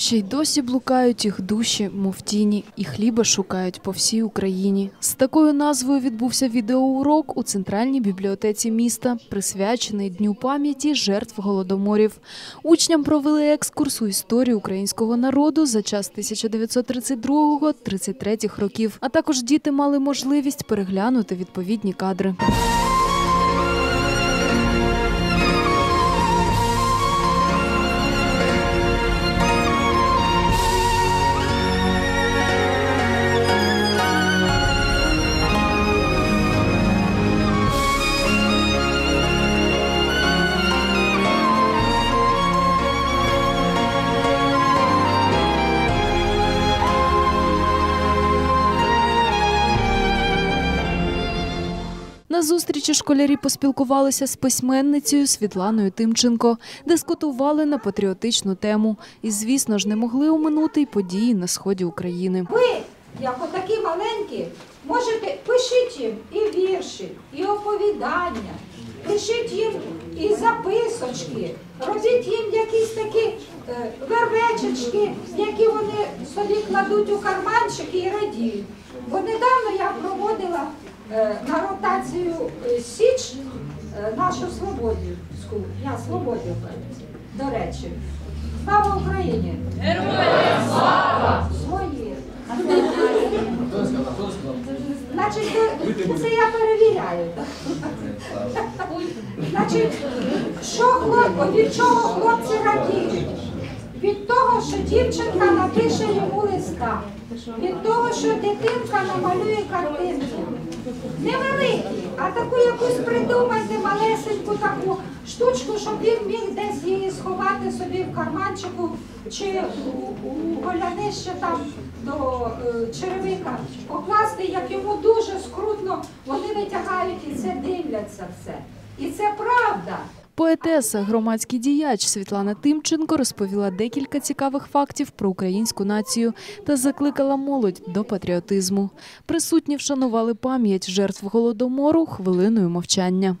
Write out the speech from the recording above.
Ще й досі блукають їх душі, мов тіні, і хліба шукають по всій Україні. З такою назвою відбувся відеоурок у центральній бібліотеці міста, присвячений Дню пам'яті жертв голодоморів. Учням провели екскурс у історію українського народу за час 1932-33 років. А також діти мали можливість переглянути відповідні кадри. На зустрічі школярі поспілкувалися з письменницею Світланою Тимченко, дискутували на патріотичну тему і, звісно ж, не могли оминути й події на сході України. Ви, як отакі маленькі, можете пишіть їм і вірші, і оповідання, пишіть їм і записочки, робіть їм якісь такі е, вервечечки, які вони собі кладуть у карманчики і радіють. Бо недавно я проводила на ротацію е, Січ е, нашу Свободівську, я Свободівка, до речі. Слава Україні! Героям слава! Свої! Значить, це я перевіряю. Значить, що хлоп, від чого хлопці радіють? Від того, що дівчинка напише йому листа, від того, що дитинка намалює картинку. Невеликі, а таку якусь придумайте малесеньку таку штучку, щоб він міг десь її сховати собі в карманчику чи у, у голянище там до е, черевика, покласти, як йому дуже скрутно, вони витягають і це дивляться все. І це правда. Поетеса, громадський діяч Світлана Тимченко розповіла декілька цікавих фактів про українську націю та закликала молодь до патріотизму. Присутні вшанували пам'ять жертв голодомору хвилиною мовчання.